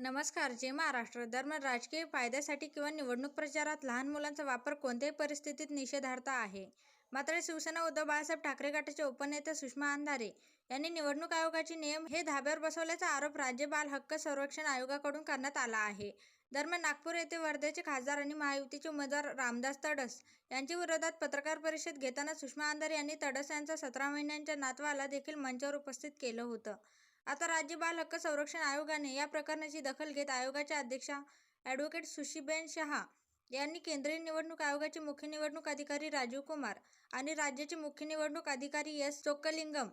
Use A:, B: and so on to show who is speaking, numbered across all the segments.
A: नमस्कार जे महाराष्ट्र दरम्यान राजकीय फायद्यासाठी किंवा निवडणूक प्रचारात लहान मुलांचा वापर कोणत्याही परिस्थितीत निषेधार्थ आहे? मात्र शिवसेना उद्धव बाळासाहेब ठाकरे गटाचे उपनेते सुषमा अंधारे यांनी निवडणूक आयोगाचे नियम हे धाब्यावर बसवल्याचा आरोप राज्य बाल हक्क संरक्षण आयोगाकडून करण्यात आला आहे. दरम्यान नागपूर येथे वर्धेचे खासदार आणि महायुतीचे उमेदवार रामदास तडस यांच्या विरोधात पत्रकार परिषद घेताना सुषमा अंधारे यांनी तडस यांच्या सतरा महिन्यांच्या नातवाला देखील मंचावर उपस्थित केलं होतं. आता राज्य बाल हक्क संरक्षण आयोगाने या प्रकरणाची दखल घेत आयोगाच्या अध्यक्षा ॲडव्होकेट सुशीबेन शहा यांनी केंद्रीय निवडणूक आयोगाचे मुख्य निवडणूक अधिकारी राजीव कुमार आणि राज्याचे मुख्य निवडणूक अधिकारी एस चोक्कलिंगम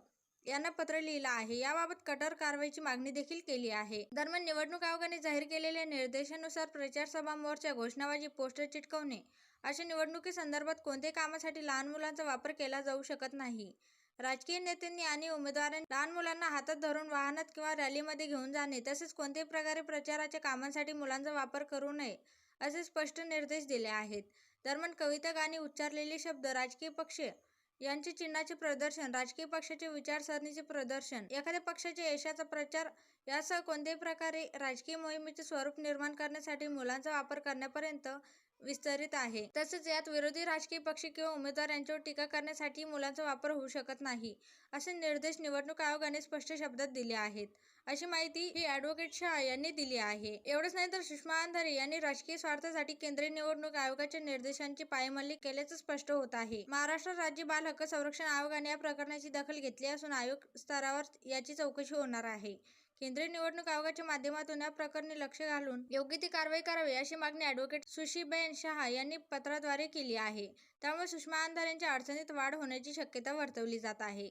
A: यांना पत्र लिहिलं आहे. याबाबत कठोर कारवाईची मागणी देखील केली आहे. दरम्यान निवडणूक आयोगाने जाहीर केलेल्या निर्देशानुसार प्रचार सभा मोर्चा घोषणाबाजी पोस्टर चिटकवणे अशा निवडणुकीसंदर्भात कोणत्याही कामासाठी लहान मुलांचा वापर केला जाऊ शकत नाही. राजकीय नेत्यांनी आणि उमेदवारांनी लहान मुलांना हातात धरून वाहनात किंवा रॅलीमध्ये घेऊन जाणे तसेच कोणत्याही प्रकारे प्रचाराच्या कामांसाठी मुलांचा वापर करू नये असे स्पष्ट निर्देश दिले आहेत. दरम्यान कविता गाणी उच्चारलेले शब्द राजकीय पक्ष यांचे चिन्हाचे प्रदर्शन राजकीय पक्षाचे विचारसरणीचे प्रदर्शन एखाद्या पक्षाच्या यशाचा प्रचार यासह कोणत्याही प्रकारे राजकीय मोहिमेचे स्वरूप निर्माण करण्यासाठी मुलांचा वापर करण्यापर्यंत विस्तारित आहे. तसेच यात विरोधी राजकीय पक्ष किंवा उमेदवार यांच्यावर टीका करण्यासाठी मुलांचा वापर होऊ शकत नाही असे निर्देश निवडणूक आयोगाने स्पष्ट शब्दात दिले आहेत. अशी माहिती ही ॲडव्होकेट शहा यांनी दिली आहे. एवढंच नाही तर सुषमा अंधारे यांनी राजकीय स्वार्थासाठी केंद्रीय निवडणूक आयोगाच्या निर्देशांची पायमल्ली केल्याचं स्पष्ट होत आहे. महाराष्ट्र राज्य बाल हक्क संरक्षण आयोगाने या प्रकरणाची दखल घेतली असून आयोग स्तरावर याची चौकशी होणार आहे. केंद्रीय निवडणूक आयोगाच्या माध्यमातून या प्रकरणी लक्ष घालून योग्य ती कारवाई करावी अशी मागणी ॲडव्होकेट सुशीबेन शहा यांनी पत्राद्वारे केली आहे. त्यामुळे सुषमा अंधार यांच्या अडचणीत वाढ होण्याची शक्यता वर्तवली जात आहे.